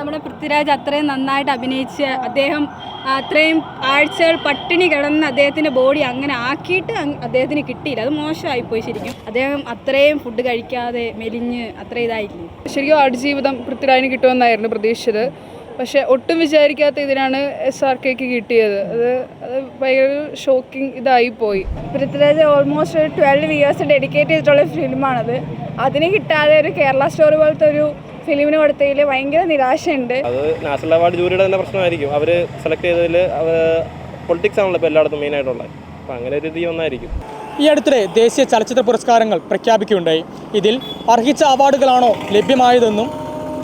നമ്മുടെ പൃഥ്വിരാജ് അത്രയും നന്നായിട്ട് അഭിനയിച്ച് അദ്ദേഹം അത്രയും ആഴ്ചകൾ പട്ടിണി കിടന്ന് അദ്ദേഹത്തിന്റെ ബോഡി അങ്ങനെ ആക്കിയിട്ട് അദ്ദേഹത്തിന് കിട്ടിയില്ല. അത് മോശമായി പോയി ശരിക്കും. അദ്ദേഹം അത്രയും ഫുഡ് കഴിക്കാതെ മെലിഞ്ഞ് അത്ര ഇതായില്ലേ? ശരിക്കും ആടുജീവിതം പൃഥ്വിരാജിന് കിട്ടുമെന്നായിരുന്നു പ്രതീക്ഷിച്ചത്. പക്ഷേ ഒട്ടും വിചാരിക്കാത്ത ഇതിനാണ് എസ് ആർ കെക്ക് കിട്ടിയത്. അത് അത് ഭയങ്കര ഷോക്കിംഗ് ഇതായി പോയി പൃഥ്വിരാജ് ഓൾമോസ്റ്റ് ഒരു ട്വൽവ് ഇയേഴ്സ് ഡെഡിക്കേറ്റ് ചെയ്തിട്ടുള്ള ഫിലിമാണത് അതിന് കിട്ടാതെ ഒരു കേരള സ്റ്റോറി പോലത്തെ ഒരു ഫിലിമിന് കൊടുത്തതിൽ ഭയങ്കര നിരാശയുണ്ട്. അത് നാഷണൽ അവാർഡ് ജൂറിയുടെ തന്നെ പ്രശ്നമായിരിക്കും. അവർ സെലക്ട് ചെയ്തതിൽ പൊളിറ്റിക്സ് ആണല്ലോ ഇപ്പോൾ എല്ലായിടത്തും മെയിനായിട്ടുള്ളത് അപ്പോൾ അങ്ങനെ ഒരു രീതി ഒന്നായിരിക്കും ഈ അടുത്തിടെ ദേശീയ ചലച്ചിത്ര പുരസ്കാരങ്ങൾ പ്രഖ്യാപിക്കുകയുണ്ടായി. ഇതിൽ അർഹിച്ച അവാർഡുകളാണോ ലഭ്യമായതെന്നും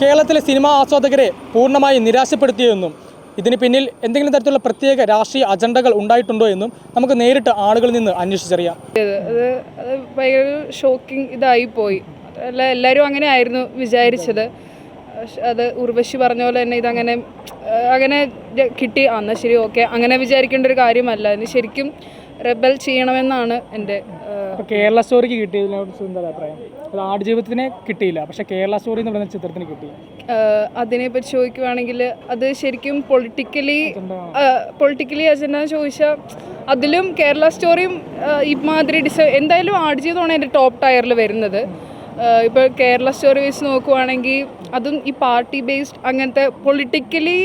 കേരളത്തിലെ സിനിമാ ആസ്വാദകരെ പൂർണമായി നിരാശപ്പെടുത്തിയതെന്നും ഇതിന് പിന്നിൽ എന്തെങ്കിലും തരത്തിലുള്ള പ്രത്യേക രാഷ്ട്രീയ അജണ്ടകൾ ഉണ്ടായിട്ടുണ്ടോ എന്നും നമുക്ക് നേരിട്ട് ആളുകളിൽ നിന്ന് അന്വേഷിച്ചറിയാം. അത് അത് ഭയങ്കര ഷോക്കിംഗ് ഇതായി പോയി. അല്ല എല്ലാവരും അങ്ങനെ ആയിരുന്നു വിചാരിച്ചത് അത് ഉർവശി പറഞ്ഞ പോലെ തന്നെ ഇതങ്ങനെ അങ്ങനെ കിട്ടി. ആ, എന്നാൽ ശരി ഓക്കെ. അങ്ങനെ വിചാരിക്കേണ്ട ഒരു കാര്യമല്ല. ഇനി ശരിക്കും റെബൽ ചെയ്യണമെന്നാണ് എന്റെ കേരള സ്റ്റോറിക്ക് കിട്ടിയതിനെ കുറിച്ച് എന്താ അഭിപ്രായം? അത് ആടുജീവിതത്തിന് കിട്ടിയില്ല. പക്ഷെ കേരള സ്റ്റോറി എന്ന് പറയുന്ന ചിത്രത്തിന് കിട്ടി. അതിനെ അതിനെപ്പറ്റി ചോദിക്കുവാണെങ്കിൽ അത് ശരിക്കും പൊളിറ്റിക്കലി പൊളിറ്റിക്കലി അജണ്ട ചോദിച്ചാൽ അതിലും കേരള സ്റ്റോറിയും ഇമാതിരി ഡിസ എന്തായാലും ആടുജീവിതമാണ് എന്റെ ടോപ്പ് ടയറിൽ വരുന്നത്. ഇപ്പോൾ കേരള സ്റ്റോറി വെച്ച് നോക്കുവാണെങ്കിൽ അതും ഈ പാർട്ടി ബേസ്ഡ് അങ്ങനത്തെ പൊളിറ്റിക്കലി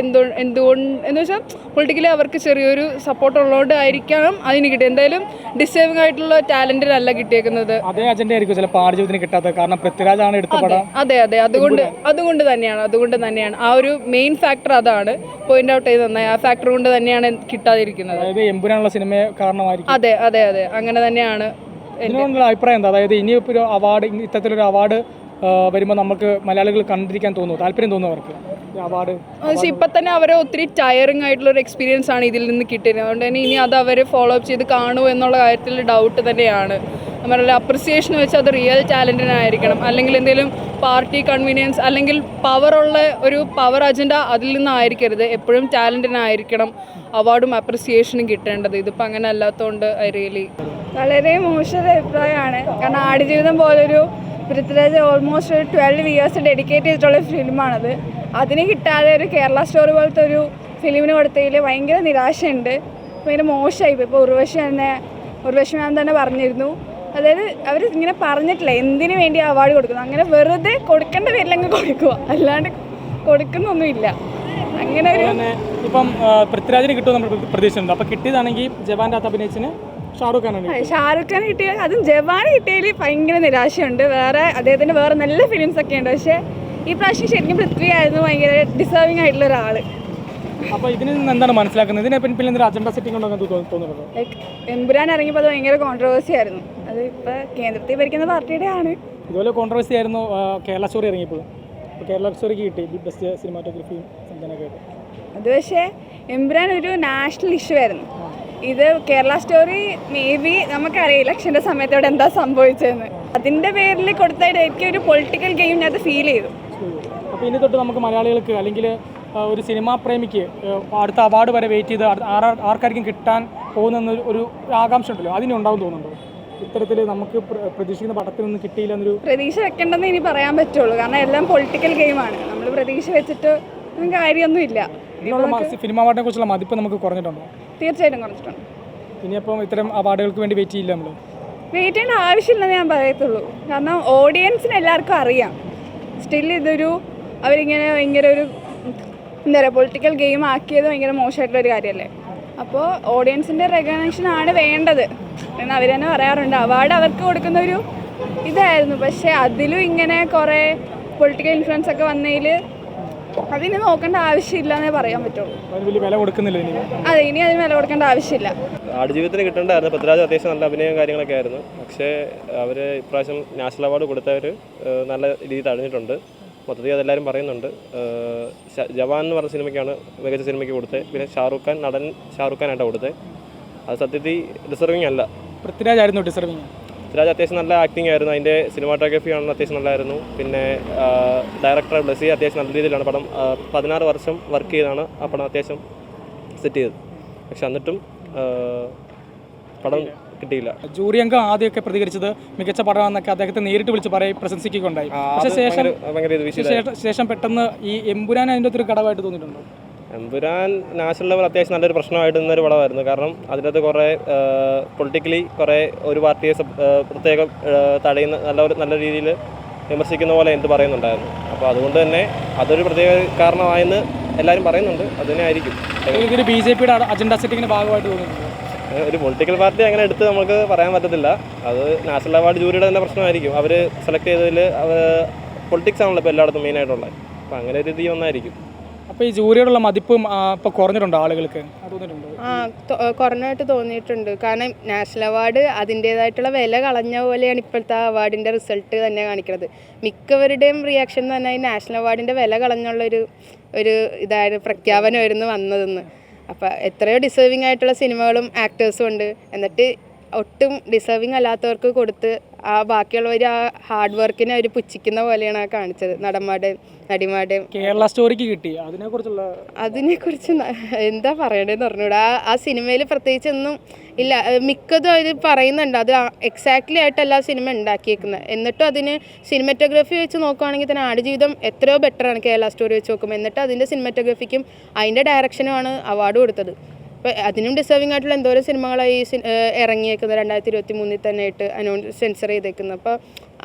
എന്തോ എന്തുകൊണ്ട് എന്ന് വെച്ചാൽ പൊളിറ്റിക്കലി അവർക്ക് ചെറിയൊരു സപ്പോർട്ട് ഉള്ളതുകൊണ്ട് ആയിരിക്കണം അതിന് കിട്ടിയത് എന്തായാലും ഡിസേവിംഗ് ആയിട്ടുള്ള ടാലന്റിനല്ല കിട്ടിയേക്കുന്നത്. അതേ അജണ്ട ആയിരിക്കും ചിലപ്പോൾ ആടുജീവിതത്തിന് കിട്ടാത്തത്. കാരണം പൃഥ്വിരാജാണ് എടുത്ത പടം. അതെ അതെ അതുകൊണ്ട് അതുകൊണ്ട് തന്നെയാണ് അതുകൊണ്ട് തന്നെയാണ്. ആ ഒരു മെയിൻ ഫാക്ടർ അതാണ് പോയിന്റ് ഔട്ട് ചെയ്ത് നന്നായി. ആ ഫാക്ടർ കൊണ്ട് തന്നെയാണ് കിട്ടാതിരിക്കുന്നത്. അതായത് എമ്പുരാനുള്ള സിനിമ കാരണമായിരിക്കും. അതെ അതെ അതെ. അങ്ങനെ തന്നെയാണ്. ഇതിനോടുള്ള അഭിപ്രായം എന്താ? അതായത് ഇനിയിപ്പോൾ ഒരു അവാർഡ് ഇത്തരത്തിലൊരു അവാർഡ് വരുമ്പോൾ നമുക്ക് മലയാളികൾ കണ്ടിരിക്കാൻ തോന്നുന്നു താല്പര്യം തോന്നുന്നു അവർക്ക്? അവാർഡ് പക്ഷേ ഇപ്പൊ തന്നെ അവരെ ഒത്തിരി ടയറിംഗ് ആയിട്ടുള്ള ഒരു എക്സ്പീരിയൻസ് ആണ് ഇതിൽ നിന്ന് കിട്ടിയത്. അതുകൊണ്ട് തന്നെ ഇനി അത് അവരെ ഫോളോ അപ്പ് ചെയ്ത് കാണൂ എന്നുള്ള കാര്യത്തിൽ ഡൗട്ട് തന്നെയാണ്. നമ്മളുടെ അപ്രിസിയേഷൻ വെച്ച് അത് റിയൽ ടാലന്റിനായിരിക്കണം അല്ലെങ്കിൽ എന്തെങ്കിലും പാർട്ടി കൺവീനിയൻസ് അല്ലെങ്കിൽ പവറുള്ള ഒരു പവർ അജണ്ട അതിൽ നിന്നായിരിക്കരുത്. എപ്പോഴും ടാലന്റിനായിരിക്കണം അവാർഡും അപ്രിസിയേഷനും കിട്ടേണ്ടത്. ഇതിപ്പോൾ അങ്ങനെ അല്ലാത്തതുകൊണ്ട് ഐ റിയലി വളരെ മോശം അഭിപ്രായമാണ്. കാരണം ആടുജീവിതം പോലൊരു പൃഥ്വിരാജ് ഓൾമോസ്റ്റ് ഒരു ട്വൽവ് ഇയേഴ്സ് ഡെഡിക്കേറ്റ് ചെയ്തിട്ടുള്ള ഫിലിമാണത് അതിന് കിട്ടാതെ ഒരു കേരള സ്റ്റോറി പോലത്തെ ഒരു ഫിലിമിന് കൊടുത്തതിൽ ഭയങ്കര നിരാശയുണ്ട്. ഭയങ്കര മോശമായി. ഇപ്പോൾ ഉർവശി തന്നെ ഉർവശി മാം തന്നെ പറഞ്ഞിരുന്നു. അതായത് അവർ ഇങ്ങനെ പറഞ്ഞിട്ടില്ല. എന്തിനു വേണ്ടി അവാർഡ് കൊടുക്കുന്നു? അങ്ങനെ വെറുതെ കൊടുക്കേണ്ട പേരിലങ്ങ് കൊടുക്കുക അല്ലാണ്ട് കൊടുക്കുന്നൊന്നുമില്ല. അങ്ങനെ ഒരു ഇപ്പം പൃഥ്വിരാജിന് കിട്ടും നമ്മൾ പ്രതീക്ഷിച്ചിട്ടുണ്ട്. അപ്പോൾ കിട്ടിയതാണെങ്കിൽ ജവാന്റെ അകത്ത് അഭിനയിച്ചിന് ഷാറുഖ് ഖാനാണ് ഷാറുഖ് ഖാൻ കിട്ടിയ അതും ജവാന് കിട്ടിയതിൽ ഭയങ്കര നിരാശയുണ്ട്. വേറെ അദ്ദേഹത്തിന് വേറെ നല്ല ഫിലിംസ് ഒക്കെ ഉണ്ട്. പക്ഷേ ഈ പ്രാവശ്യം ശരിക്കും പൃഥ്വിയായിരുന്നു ഭയങ്കര ഡിസേർവിംഗ് ആയിട്ടുള്ള ഒരാൾ. അപ്പോൾ ഇതിൽ നിന്ന് എന്താണ് മനസ്സിലാക്കുന്നത്? ഇതിനെ പിന്നെ അജണ്ട സെറ്റിംഗ് ഉണ്ടോ എന്ന് തോ- തോന്നുന്നുണ്ടോ ലൈക്ക് എമ്പുരാൻ ഇറങ്ങിയപ്പോൾ അത് ഭയങ്കര കോൺട്രവേഴ്സി ആയിരുന്നു. അത് ഇപ്പോൾ കേന്ദ്രത്തിൽ ഭരിക്കുന്ന പാർട്ടിയുടെ ആണ് ഇതുപോലെ കോൺട്രവേഴ്സി ആയിരുന്നു കേരള സ്റ്റോറി ഇറങ്ങിയപ്പോൾ കേരള സ്റ്റോറിക്ക് കിട്ടി ബെസ്റ്റ് സിനിമാറ്റോഗ്രഫിയും സംവിധാനമൊക്കെ അത് പക്ഷേ എംബ്രാൻ ഒരു നാഷണൽ ഇഷ്യൂ ആയിരുന്നു. ഇത് കേരള സ്റ്റോറി മേ ബി നമുക്കറിയാം ഇലക്ഷന്റെ സമയത്തോടെ എന്താ സംഭവിച്ചതെന്ന്. അതിന്റെ പേരിൽ കൊടുത്തായിട്ട് എനിക്ക് ഒരു പൊളിറ്റിക്കൽ ഗെയിം ഞാൻ ഫീൽ ചെയ്തു. അപ്പോൾ ഇനി തൊട്ട് നമുക്ക് മലയാളികൾക്ക് അല്ലെങ്കിൽ ഒരു സിനിമാ പ്രേമിക്ക് അടുത്ത അവാർഡ് വരെ വെയിറ്റ് ചെയ്ത് ആർക്കാർക്കും കിട്ടാൻ പോകുന്ന ഒരു ആകാംക്ഷ ഉണ്ടല്ലോ അതിനുണ്ടാവും തോന്നുന്നുണ്ടോ? ഇത്തരത്തിൽ നമുക്ക് പ്ര- പ്രതീക്ഷിക്കുന്ന പടത്തിൽ നിന്ന് കിട്ടിയില്ല എന്നൊരു പ്രതീക്ഷ വെക്കേണ്ടെന്ന് ഇനി പറയാൻ പറ്റുള്ളൂ. കാരണം എല്ലാം പൊളിറ്റിക്കൽ ഗെയിമാണ് നമ്മൾ പ്രതീക്ഷ വെച്ചിട്ട് കാര്യമൊന്നും ഇല്ല സിനിമ ഫിലിം അവാർഡിനെ കുറിച്ചുള്ള മതിപ്പ് നമുക്ക് കുറഞ്ഞിട്ടുണ്ടോ? തീർച്ചയായിട്ടും കുറഞ്ഞിട്ടുണ്ട്. ഇനിയിപ്പം ഇത്തരം അവാർഡുകൾക്ക് വേണ്ടി വെയിറ്റ് ചെയ്യില്ല നമ്മൾ വെയിറ്റ് ചെയ്യേണ്ട ആവശ്യമില്ലെന്ന് ഞാൻ പറയത്തുള്ളൂ. കാരണം ഓഡിയൻസിന് എല്ലാവർക്കും അറിയാം. സ്റ്റിൽ ഇതൊരു അവരിങ്ങനെ ഭയങ്കര ഒരു എന്താ പറയുക പൊളിറ്റിക്കൽ ഗെയിം ആക്കിയത് ഭയങ്കര മോശമായിട്ടുള്ള ഒരു കാര്യമല്ലേ? അപ്പോൾ ഓഡിയൻസിന്റെ റെക്കഗ്നേഷൻ ആണ് വേണ്ടത്. എന്ന് അവർ തന്നെ പറയാറുണ്ട്. അവാർഡ് അവർക്ക് കൊടുക്കുന്ന ഒരു ഇതായിരുന്നു. പക്ഷേ അതിലും ഇങ്ങനെ കുറേ പൊളിറ്റിക്കൽ ഇൻഫ്ലുവൻസ് ഒക്കെ വന്നതിൽ അതിന് നോക്കേണ്ട ആവശ്യമില്ല എന്നേ പറയാൻ പറ്റുള്ളൂ. അതിന് വലിയ വില കൊടുക്കുന്നില്ല ഇനി. അതെ ഇനി അതിന് വില കൊടുക്കേണ്ട ആവശ്യമില്ല. ആടുജീവിതത്തിന് കിട്ടേണ്ടായിരുന്നു പൃഥ്വിരാജ് അത്യാവശ്യം നല്ല അഭിനയം കാര്യങ്ങളൊക്കെ ആയിരുന്നു. പക്ഷേ അവർ ഇപ്രാവശ്യം നാഷണൽ അവാർഡ് കൊടുത്തവർ നല്ല രീതിയിൽ തഴഞ്ഞിട്ടുണ്ട്. മൊത്തത്തിൽ അതെല്ലാവരും പറയുന്നുണ്ട്. ജവാൻ എന്ന് പറഞ്ഞ സിനിമയ്ക്കാണ് മികച്ച സിനിമയ്ക്ക് കൊടുത്തത്. പിന്നെ ഷാറുഖ് ഖാൻ നടൻ ഷാറുഖ് ഖാനായിട്ടാണ് കൊടുത്തത്. അത് സത്യത്തിൽ ഡിസർവിങ് അല്ല. പൃഥ്വിരാജ് ആയിരുന്നു ഡിസർവിങ് പൃഥ്വിരാജ് അത്യാവശ്യം നല്ല ആക്ടിംഗ് ആയിരുന്നു. അതിന്റെ സിനിമാറ്റോഗ്രഫി ആണെന്ന് അത്യാവശ്യം നല്ലതായിരുന്നു പിന്നെ ഡയറക്ടർ ബ്ലസി അത്യാവശ്യം നല്ല രീതിയിലാണ് പടം പതിനാറ് വർഷം വർക്ക് ചെയ്താണ് ആ പടം അത്യാവശ്യം സെറ്റ് ചെയ്തത്. പക്ഷെ എന്നിട്ടും പടം കിട്ടിയില്ല. ജൂറി അംഗം ആദ്യമൊക്കെ പ്രതികരിച്ചത് മികച്ച പടമാണെന്നൊക്കെ അദ്ദേഹത്തെ നേരിട്ട് വിളിച്ച് പറയും പ്രശംസിക്കുകയുണ്ടായി. പക്ഷേ ശേഷം- ശേഷം പെട്ടെന്ന് ഈ എമ്പുരാൻ അതിന്റെ ഒരു ഘടകമായിട്ട് തോന്നിയിട്ടുണ്ടോ? എമ്പുരാൻ നാഷണൽ ലെവൽ അത്യാവശ്യം നല്ലൊരു പ്രശ്നമായിട്ട് നിന്നൊരു പടമായിരുന്നു. കാരണം അതിനകത്ത് കുറേ പൊളിറ്റിക്കലി കുറേ ഒരു പാർട്ടിയെ പ്രത്യേകം തടയുന്ന നല്ല ഒരു നല്ല രീതിയിൽ വിമർശിക്കുന്ന പോലെ എന്ത് പറയുന്നുണ്ടായിരുന്നു. അപ്പോൾ അതുകൊണ്ട് തന്നെ അതൊരു പ്രത്യേക കാരണമായെന്ന് എല്ലാവരും പറയുന്നുണ്ട്. അതിനെ ആയിരിക്കും. ബി ജെ പിയുടെ അജണ്ട സെറ്റിങ്ങിന്റെ ഭാഗമായിട്ട് തോന്നുന്നു. ഒരു പൊളിറ്റിക്കൽ പാർട്ടി അങ്ങനെ എടുത്ത് നമുക്ക് പറയാൻ പറ്റത്തില്ല. അത് നാഷണൽ അവാർഡ് ജൂറിയുടെ തന്നെ പ്രശ്നമായിരിക്കും. അവർ സെലക്ട് ചെയ്തതിൽ പൊളിറ്റിക്സ് ആണല്ലോ ഇപ്പോൾ എല്ലായിടത്തും മെയിനായിട്ടുള്ളത് അപ്പോൾ അങ്ങനെ ഒരു രീതി ഒന്നായിരിക്കും അപ്പോൾ ഈ ജൂറിയോടുള്ള മതിപ്പും കുറഞ്ഞിട്ടുണ്ടോ ആളുകൾക്ക്? ആ കുറഞ്ഞായിട്ട് തോന്നിയിട്ടുണ്ട്. കാരണം നാഷണൽ അവാർഡ് അതിന്റേതായിട്ടുള്ള വില കളഞ്ഞ പോലെയാണ് ഇപ്പോഴത്തെ അവാർഡിന്റെ റിസൾട്ട് തന്നെ കാണിക്കുന്നത് മിക്കവരുടെയും റിയാക്ഷൻ തന്നെ ഈ നാഷണൽ അവാർഡിന്റെ വില കളഞ്ഞുള്ളൊരു ഒരു ഇതായിരുന്നു പ്രഖ്യാപനമായിരുന്നു വന്നതെന്ന്. അപ്പോൾ എത്രയോ ഡിസേർവിംഗ് ആയിട്ടുള്ള സിനിമകളും ആക്ടേഴ്സും ഉണ്ട്. എന്നിട്ട് ഒട്ടും ഡിസേർവിംഗ് അല്ലാത്തവർക്ക് കൊടുത്ത് ആ ബാക്കിയുള്ളവർ ആ ഹാർഡ് വർക്കിനെ അവർ പുച്ഛിക്കുന്ന പോലെയാണ് ആ കാണിച്ചത്. നടന്മാരുടെയും നടിമാരുടെയും കേരള സ്റ്റോറിക്ക് കിട്ടി. അതിനെക്കുറിച്ചുള്ള അതിനെക്കുറിച്ച് കുറിച്ച് എന്താ പറയണതെന്ന് പറഞ്ഞൂടെ. ആ ആ സിനിമയിൽ പ്രത്യേകിച്ച് ഒന്നും ഇല്ല മിക്കതും അവർ പറയുന്നുണ്ട്. അത് എക്സാക്ട്ലി ആയിട്ടല്ല ആ സിനിമ ഉണ്ടാക്കിയേക്കുന്നത്. എന്നിട്ടും അതിന് സിനിമറ്റോഗ്രഫി വെച്ച് നോക്കുവാണെങ്കിൽ തന്നെ ആടുജീവിതം എത്രയോ ബെറ്ററാണ് കേരള സ്റ്റോറി വെച്ച് നോക്കുമ്പോൾ എന്നിട്ട് അതിന്റെ സിനിമറ്റോഗ്രഫിക്കും അതിന്റെ ഡയറക്ഷനുമാണ് അവാർഡ് കൊടുത്തത്. അപ്പോൾ അതിനും ഡിസേർവിംഗ് ആയിട്ടുള്ള എന്തോരം സിനിമകളായി ഇറങ്ങിയേക്കുന്നത് രണ്ടായിരത്തി ഇരുപത്തി മൂന്നിൽ തന്നെ ആയിട്ട് അനൗൺസ് സെൻസർ ചെയ്തേക്കുന്നത്. അപ്പോൾ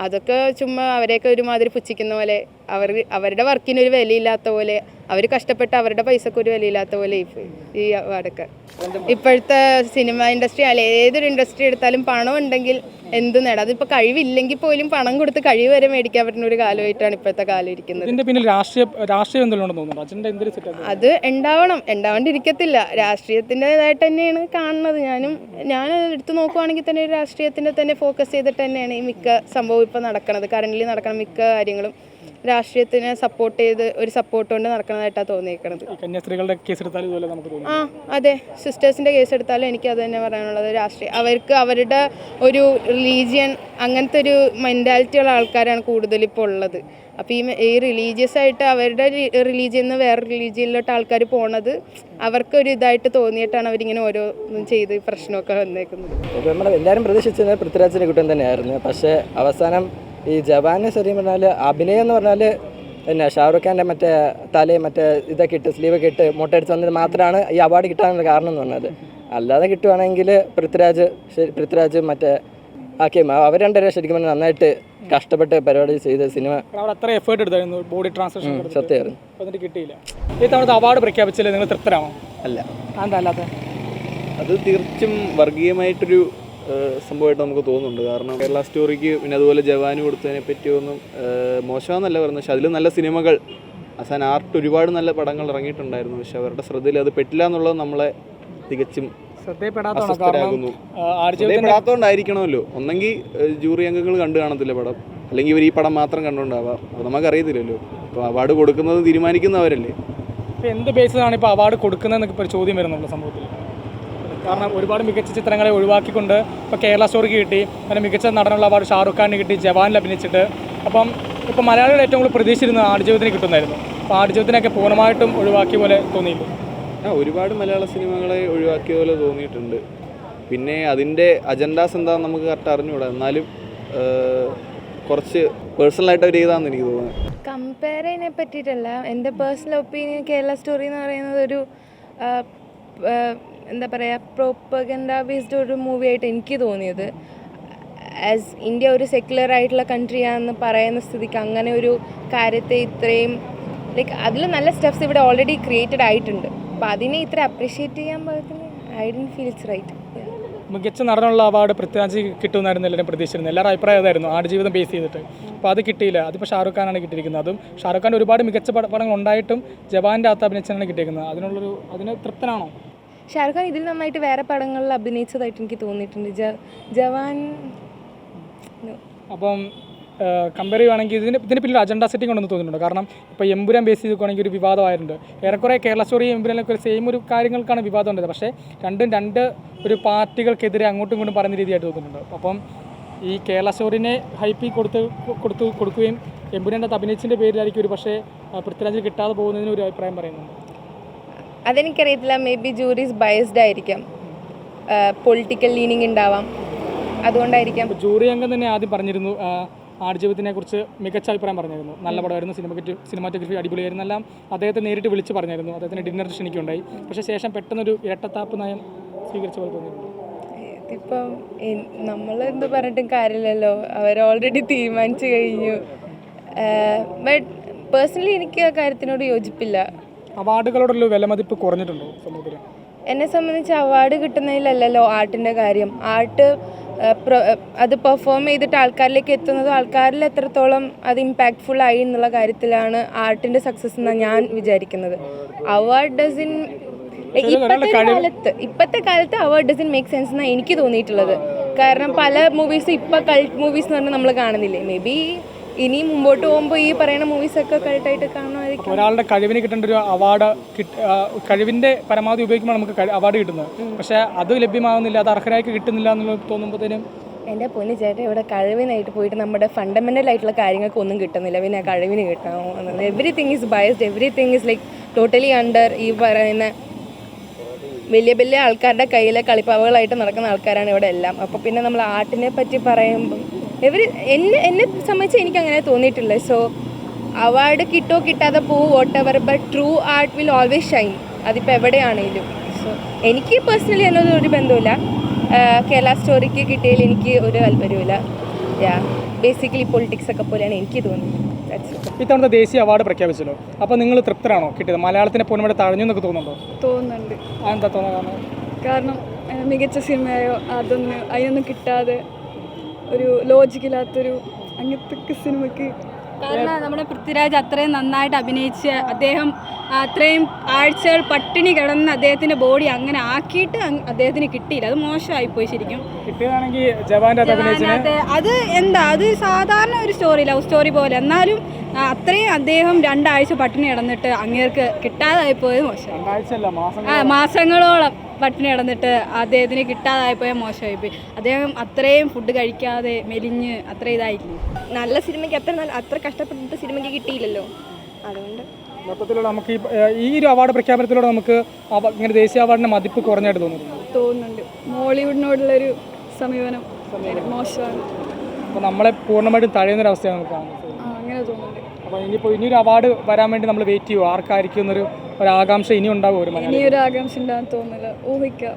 അതൊക്കെ ചുമ്മാ അവരെയൊക്കെ ഒരുമാതിരി പുച്ഛിക്കുന്ന പോലെ അവർ അവരുടെ വർക്കിന് ഒരു വിലയില്ലാത്ത പോലെ അവർ കഷ്ടപ്പെട്ട് അവരുടെ പൈസക്ക് ഒരു വിലയില്ലാത്ത പോലെ ഈ- അവാർഡൊക്കെ. ഇപ്പോഴത്തെ സിനിമ ഇൻഡസ്ട്രി അല്ലെ ഏതൊരു ഇൻഡസ്ട്രി എടുത്താലും പണം ഉണ്ടെങ്കിൽ എന്ത് നേടാം? അതിപ്പോൾ കഴിവില്ലെങ്കിൽ പോലും പണം കൊടുത്ത് കഴിവ് വരെ മേടിക്കാൻ പറ്റുന്ന ഒരു കാലമായിട്ടാണ് ഇപ്പോഴത്തെ കാലം ഇരിക്കുന്നത്. പിന്നെ പിന്നിൽ രാഷ്ട്രീയ രാഷ്ട്രീയം എന്തെങ്കിലും അത് ഉണ്ടാവണം ഉണ്ടാവാണ്ടിരിക്കത്തില്ല. രാഷ്ട്രീയത്തിന്റെതായിട്ട് തന്നെയാണ് കാണുന്നത്. ഞാനും ഞാൻ എടുത്തു നോക്കുവാണെങ്കിൽ തന്നെ രാഷ്ട്രീയത്തിന്റെ തന്നെ ഫോക്കസ് ചെയ്തിട്ട് തന്നെയാണ് ഈ മിക്ക സംഭവം ഇപ്പോൾ നടക്കുന്നത് കറന്റ് നടക്കുന്ന മിക്ക കാര്യങ്ങളും രാഷ്ട്രീയത്തിനെ സപ്പോർട്ട് ചെയ്ത് ഒരു സപ്പോർട്ട് കൊണ്ട് നടക്കുന്നതായിട്ടാണ് തോന്നിയിരിക്കുന്നത് കന്യാസ്ത്രീകളുടെ കേസ് എടുത്താലും ഇതുപോലെ നമുക്ക് തോന്നുന്നു. ആ അതെ. സിസ്റ്റേഴ്സിന്റെ കേസ് എടുത്താലും എനിക്ക് അത് തന്നെ പറയാനുള്ളത് രാഷ്ട്രീയ. അവർക്ക് അവരുടെ ഒരു റിലീജിയൻ അങ്ങനത്തെ ഒരു മെന്റാലിറ്റി ഉള്ള ആൾക്കാരാണ് കൂടുതൽ ഇപ്പോൾ ഉള്ളത്. അപ്പോൾ ഈ ഈ റിലീജിയസ് ആയിട്ട് അവരുടെ റിലീജിയൻ നിന്ന് വേറെ റിലീജിയനിലോട്ട് ആൾക്കാർ പോണത് അവർക്കൊരു ഇതായിട്ട് തോന്നിയിട്ടാണ് അവരിങ്ങനെ ഓരോന്നും ചെയ്ത് പ്രശ്നമൊക്കെ വന്നേക്കുന്നത്. നമ്മൾ എല്ലാവരും പ്രതീക്ഷിച്ചത് പൃഥ്വിരാജിനെ കുട്ടൻ തന്നെയായിരുന്നു. പക്ഷേ അവസാനം ഈ ജവാനെ ശരിയും പറഞ്ഞാൽ അഭിനയം എന്ന് പറഞ്ഞാൽ പിന്നെ ഷാറുഖ് ഖാന്റെ മറ്റേ തലയും മറ്റേ ഇതൊക്കെ ഇട്ട് സ്ലീവൊക്കെ ഇട്ട് മുട്ടയടിച്ച് വന്നത് മാത്രമാണ് ഈ അവാർഡ് കിട്ടാനുള്ള കാരണം എന്ന് പറഞ്ഞത്. അല്ലാതെ കിട്ടുവാണെങ്കിൽ പൃഥ്വിരാജ് ശരി- പൃഥ്വിരാജ് മറ്റേ ആക്കിയും അവർ രണ്ടുപേരെ ശരിക്കും പറഞ്ഞാൽ നന്നായിട്ട് കഷ്ടപ്പെട്ട് പരിപാടി ചെയ്ത സിനിമ. അവിടെ അത്ര എഫേർട്ട് എടുത്തായിരുന്നു ബോഡി ട്രാൻസ്ലേഷൻ സത്യമായിരുന്നു എന്നിട്ട് കിട്ടിയില്ല. ഈ തവണത്തെ അവാർഡ് പ്രഖ്യാപിച്ചില്ലേ നിങ്ങൾ തൃപ്തരാണോ അല്ല. അല്ലാത്ത? അത് തീർച്ചയായും വർഗീയമായിട്ടൊരു സംഭവമായിട്ട് നമുക്ക് തോന്നുന്നുണ്ട്. കാരണം കേരള സ്റ്റോറിക്ക് പിന്നെ അതുപോലെ ജവാന് കൊടുത്തതിനെ പറ്റിയൊന്നും മോശമാണെന്നല്ല പറയുന്നത്. പക്ഷെ അതിൽ നല്ല സിനിമകൾ അസാൻ ആർട്ട് ഒരുപാട് നല്ല പടങ്ങൾ ഇറങ്ങിയിട്ടുണ്ടായിരുന്നു. പക്ഷെ അവരുടെ ശ്രദ്ധയിൽ അത് പെട്ടില്ല എന്നുള്ളത് നമ്മളെ തികച്ചും ശ്രദ്ധയപ്പെടാത്തതാണോ കാരണം അസ്വസ്ഥരാകുന്നു ആടുജീവിതത്തിന്റെ പെടാത്തോണ്ടായിരിക്കണമല്ലോ ഒന്നെങ്കിൽ ജൂറി അംഗങ്ങൾ കണ്ടു കാണത്തില്ല പടം. അല്ലെങ്കിൽ ഇവർ ഈ പടം മാത്രം കണ്ടുകൊണ്ടാവാം. അപ്പോൾ നമുക്കറിയത്തില്ലല്ലോ അപ്പോൾ അവാർഡ് കൊടുക്കുന്നത് തീരുമാനിക്കുന്നവരല്ലേ? എന്ത് ബേസിലാണ് ഇപ്പോൾ അവാർഡ് കൊടുക്കുന്നതെന്നൊക്കെ ഒരു ചോദ്യം വരുന്നുള്ളൂ സംഭവത്തിൽ. കാരണം ഒരുപാട് മികച്ച ചിത്രങ്ങളെ ഒഴിവാക്കിക്കൊണ്ട് ഇപ്പോൾ കേരള സ്റ്റോറിക്ക് കിട്ടി അങ്ങനെ മികച്ച നടനുള്ള അവാർഡ് ഷാറുഖ് ഖാനിന് കിട്ടി ജവാനിൽ അഭിനയിച്ചിട്ട് അപ്പം ഇപ്പോൾ മലയാളികൾ ഏറ്റവും കൂടുതൽ പ്രതീക്ഷിച്ചിരുന്നത് ആടുജീവിതത്തിന് കിട്ടുന്നതായിരുന്നു. അപ്പോൾ ആടുജീവിതത്തിനൊക്കെ പൂർണമായിട്ടും ഒഴിവാക്കിയ പോലെ തോന്നിയില്ല? ആ ഒരുപാട് മലയാള സിനിമകളെ ഒഴിവാക്കിയ പോലെ തോന്നിയിട്ടുണ്ട്. പിന്നെ അതിന്റെ അജണ്ടാസ് എന്താണെന്ന് നമുക്ക് കറക്റ്റ് അറിഞ്ഞുകൂടാ. എന്നാലും കുറച്ച് പേഴ്സണലായിട്ട് ഒരു ചെയ്താന്ന് എനിക്ക് തോന്നുന്നത് കമ്പയർ ചെയ്യുന്നതിനെ പറ്റിയിട്ടല്ല. എന്റെ പേഴ്സണൽ ഒപ്പീനിയൻ കേരള സ്റ്റോറി എന്ന് പറയുന്നത് ഒരു എന്താ പറയുക പ്രോപ്പഗൻഡ ബേസ്ഡ് ഒരു മൂവിയായിട്ട് എനിക്ക് തോന്നിയത്. ആസ് ഇന്ത്യ ഒരു സെക്യുലർ ആയിട്ടുള്ള കൺട്രിയാണെന്ന് പറയുന്ന സ്ഥിതിക്ക് അങ്ങനെ ഒരു കാര്യത്തെ ഇത്രയും ലൈക്ക് അതിൽ നല്ല സ്റ്റെപ്സ് ഇവിടെ ഓൾറെഡി ക്രിയേറ്റഡ് ആയിട്ടുണ്ട്. അപ്പോൾ അതിനെ ഇത്ര അപ്രീഷിയേറ്റ് ചെയ്യാൻ പാകത്തിന് ഐ ഡൻ ഫീൽസ് റൈറ്റ് മികച്ച നടനുള്ള അവാർഡ് പ്രത്യാജി കിട്ടുമെന്നായിരുന്നു എല്ലാവരും പ്രതീക്ഷിച്ചിരുന്നത് എല്ലാവരും അഭിപ്രായം അതായിരുന്നു. ആടുജീവിതം ബേസ് ചെയ്തിട്ട്. അപ്പോൾ അത് കിട്ടിയില്ല. അതിപ്പോൾ ഷാറുഖ് ഖാനാണ് കിട്ടിയിരിക്കുന്നത്. അതും ഷാറുഖ് ഖാൻ ഒരുപാട് മികച്ച പട- പടങ്ങൾ ഉണ്ടായിട്ടും ജവാന്റെ അകത്ത് അഭിനയിച്ചാണ് കിട്ടിയിരിക്കുന്നത്. അതിനുള്ളൊരു അതിന് തൃപ്തനാണോ? ഷാറുഖ് ഇതിൽ നന്നായിട്ട് വേറെ പടങ്ങളിൽ അഭിനയിച്ചതായിട്ട് എനിക്ക് തോന്നിയിട്ടുണ്ട്. ജവാൻ അപ്പം കമ്പയർ ചെയ്യുവാണെങ്കിൽ ഇതിന് ഇതിന് പിന്നിൽ അജണ്ട സെറ്റിംഗ് ഉണ്ടെന്ന് തോന്നുന്നുണ്ട്. കാരണം ഇപ്പോൾ എമ്പുരാൻ ബേസ് ചെയ്തിരിക്കുകയാണെങ്കിൽ ഒരു വിവാദമായിട്ടുണ്ട്. ഏറെക്കുറെ കേരള സ്റ്റോറി എമ്പുരാനൊക്കെ ഒരു സെയിം ഒരു കാര്യങ്ങൾക്കാണ് വിവാദം ഉണ്ടായത്. പക്ഷേ രണ്ടും രണ്ട് ഒരു പാർട്ടികൾക്കെതിരെ അങ്ങോട്ടും ഇങ്ങോട്ടും പറയുന്ന രീതിയായിട്ട് തോന്നുന്നുണ്ട്. അപ്പം ഈ കേരള സ്റ്റോറിനെ ഹൈപ്പി കൊടുത്ത് കൊടുത്തു കൊടുക്കുകയും എമ്പുരാന്റെ അഭിനയിച്ചിന്റെ പേരിലായിരിക്കും ഒരു പക്ഷേ പൃഥ്വിരാജിൽ കിട്ടാതെ പോകുന്നതിന് ഒരു അഭിപ്രായം പറയുന്നുണ്ട്. അതെനിക്കറിയത്തില്ല. മേ ബി ജൂറീസ് ബയസ്ഡ് ആയിരിക്കാം. പൊളിറ്റിക്കൽ ലീനിങ് ഉണ്ടാവാം അതുകൊണ്ടായിരിക്കാം. ജൂറി അംഗം തന്നെ ആദ്യം പറഞ്ഞിരുന്നു. ആടുജീവിതത്തിനെ കുറിച്ച് മികച്ച അഭിപ്രായം പറഞ്ഞിരുന്നു. നല്ല പടമായിരുന്നു. സിനിമയ്ക്ക് സിനിമാറ്റോഗ്രഫി അടിപൊളിയായിരുന്നു എല്ലാം അദ്ദേഹത്തെ നേരിട്ട് വിളിച്ച് പറഞ്ഞിരുന്നു. അദ്ദേഹത്തിന് ഡിന്നർ ക്ഷണിക്കുണ്ടായി. പക്ഷേ ശേഷം പെട്ടെന്നൊരു ഇരട്ടത്താപ്പ് നയം സ്വീകരിച്ച പോലെ തോന്നിയിട്ടുണ്ട്. ഇതിപ്പം നമ്മൾ എന്ത് പറഞ്ഞിട്ടും കാര്യമില്ലല്ലോ. അവർ ഓൾറെഡി തീരുമാനിച്ചു കഴിഞ്ഞു. ബട്ട് പേഴ്സണലി എനിക്ക് ആ കാര്യത്തിനോട് യോജിപ്പില്ല. അവാർഡുകളോടുള്ള വിലമതിപ്പ് കുറഞ്ഞിട്ടുണ്ടോ സമൂഹത്തിൽ എന്നെ സംബന്ധിച്ച് അവാർഡ് കിട്ടുന്നതിലല്ലല്ലോ ആർട്ടിന്റെ കാര്യം. ആർട്ട് അത് പെർഫോം ചെയ്തിട്ട് ആൾക്കാരിലേക്ക് എത്തുന്നത് ആൾക്കാരിൽ എത്രത്തോളം അത് ഇമ്പാക്റ്റ്ഫുൾ ആയി എന്നുള്ള കാര്യത്തിലാണ് ആർട്ടിന്റെ സക്സസ് എന്നാണ് ഞാൻ വിചാരിക്കുന്നത്. അവാർഡ് ഡസിൻ ഇപ്പോഴത്തെ കാലത്ത് ഇപ്പോഴത്തെ കാലത്ത് അവാർഡ് ഡസൻ മേക്ക് സെൻസ് എന്നാണ് എനിക്ക് തോന്നിയിട്ടുള്ളത്. കാരണം പല മൂവീസും ഇപ്പം കൾട്ട് മൂവീസ് എന്ന് പറഞ്ഞാൽ നമ്മൾ കാണുന്നില്ലേ? മേ ബി ഇനി മുമ്പോട്ട് പോകുമ്പോൾ ഈ പറയുന്ന മൂവീസൊക്കെ കഴിട്ടായിട്ട് കാണുമായിരിക്കും. ഒരാളുടെ കഴിവിന് കിട്ടേണ്ട ഒരു അവാർഡ് കഴിവിന്റെ പരമാവധി ഉപയോഗിക്കുമ്പോൾ നമുക്ക് അവാർഡ് കിട്ടുന്നത് പക്ഷേ അത് ലഭ്യമാകുന്നില്ല അത് അർഹരായിട്ട് കിട്ടുന്നില്ല എന്നുള്ളത് തോന്നുമ്പോഴത്തേനും എന്റെ പൊന്നു ചേട്ടാ ഇവിടെ കഴിവിനായിട്ട് പോയിട്ട് നമ്മുടെ ഫണ്ടമെന്റൽ ആയിട്ടുള്ള കാര്യങ്ങൾക്ക് ഒന്നും കിട്ടുന്നില്ല. പിന്നെ കഴിവിന് കഴിവിന് കിട്ടാമോ everything is biased everything is like totally under ഈ പറയുന്ന വലിയ വലിയ ആൾക്കാരുടെ കയ്യിലെ കളിപ്പാവകളായിട്ട് നടക്കുന്ന ആൾക്കാരാണ് ഇവിടെ എല്ലാം. അപ്പോൾ പിന്നെ നമ്മൾ ആർട്ടിനെ പറ്റി പറയുമ്പം എവർ എന്നെ എന്നെ സംബന്ധിച്ച് എനിക്ക് അങ്ങനെ തോന്നിയിട്ടില്ല. സോ അവാർഡ് കിട്ടോ കിട്ടാതെ പോവും whatever but true art will always shine അതിപ്പോൾ എവിടെയാണെങ്കിലും സോ എനിക്ക് പേഴ്സണലി എന്നൊന്നും ഒരു ബന്ധമില്ല കേരള സ്റ്റോറിക്ക് കിട്ടിയതിൽ എനിക്ക് ഒരു താല്പര്യമില്ല യാ ബേസിക്കലി പൊളിറ്റിക്സ് ഒക്കെ പോലെയാണ് എനിക്ക് തോന്നുന്നത്. ഇത്തവണത്തെ ദേശീയ അവാർഡ് പ്രഖ്യാപിച്ചല്ലോ. അപ്പോൾ നിങ്ങൾ തൃപ്തരാണോ കിട്ടിയത്? മലയാളത്തിനെ പൊന്മഴ തഴഞ്ഞു എന്നൊക്കെ തോന്നുന്നുണ്ടോ? തോന്നുന്നുണ്ട്. അതെന്താ തോന്നുന്നത്? കാരണം കാരണം മികച്ച സിനിമയോ അതൊന്നും അതിനൊന്നും കിട്ടാതെ ഒരു ലോജിക്കില്ലാത്തൊരു അങ്ങനത്തെ സിനിമക്ക് കാരണം നമ്മുടെ പൃഥ്വിരാജ് അത്രയും നന്നായിട്ട് അഭിനയിച്ച് അദ്ദേഹം അത്രയും ആഴ്ചകൾ പട്ടിണി കിടന്ന് അദ്ദേഹത്തിന്റെ ബോഡി അങ്ങനെ ആക്കിയിട്ട് അദ്ദേഹത്തിന് കിട്ടിയില്ല. അത് മോശമായി പോയി ശരിക്കും അത് അത് എന്താ? അത് സാധാരണ ഒരു സ്റ്റോറി ലവ് സ്റ്റോറി പോലെ. എന്നാലും അത്രയും അദ്ദേഹം രണ്ടാഴ്ച പട്ടിണി കിടന്നിട്ട് അങ്ങേർക്ക് കിട്ടാതായി പോയത് മോശം മാസങ്ങളോളം. പട്ടിണി കിടന്നിട്ട് അദ്ദേഹത്തിന് കിട്ടാതായപ്പോ മോശമായി പോയി അദ്ദേഹം അത്രയും ഫുഡ് കഴിക്കാതെ മെലിഞ്ഞ് അത്ര ഇതായില്ലേ? നല്ല സിനിമയ്ക്ക് അത്ര നല്ല അത്ര കഷ്ടപ്പെട്ടിട്ട് സിനിമയ്ക്ക് കിട്ടിയില്ലല്ലോ. അതുകൊണ്ട് മൊത്തത്തിലുള്ള നമുക്ക് ഈ ഒരു അവാർഡ് പ്രഖ്യാപനത്തിലൂടെ നമുക്ക് ഇങ്ങനെ ദേശീയ അവാർഡിന്റെ മതിപ്പ് കുറഞ്ഞായിട്ട് തോന്നുന്നു തോന്നുന്നുണ്ട്. മോളിവുഡിനോടുള്ളൊരു സമീപനം മോശമാണ്. അപ്പോൾ നമ്മളെ പൂർണമായിട്ടും തഴയുന്നൊരവസ്ഥയാണ് നമുക്ക് കാണുന്നത്. ആ അങ്ങനെ തോന്നുന്നുണ്ട്. അപ്പോൾ ഇനിയിപ്പോൾ ഇനിയൊരു അവാർഡ് വരാൻ വേണ്ടി നമ്മൾ വെയിറ്റ് ചെയ്യുമോ ആർക്കായിരിക്കും എന്നൊരു ഒരു ആകാംക്ഷ ഇനി ഉണ്ടാവും ഒരു മലയാളി ഇനിയൊരു ആകാംക്ഷ ഉണ്ടാകാൻ തോന്നില്ല ഊഹിക്കാം.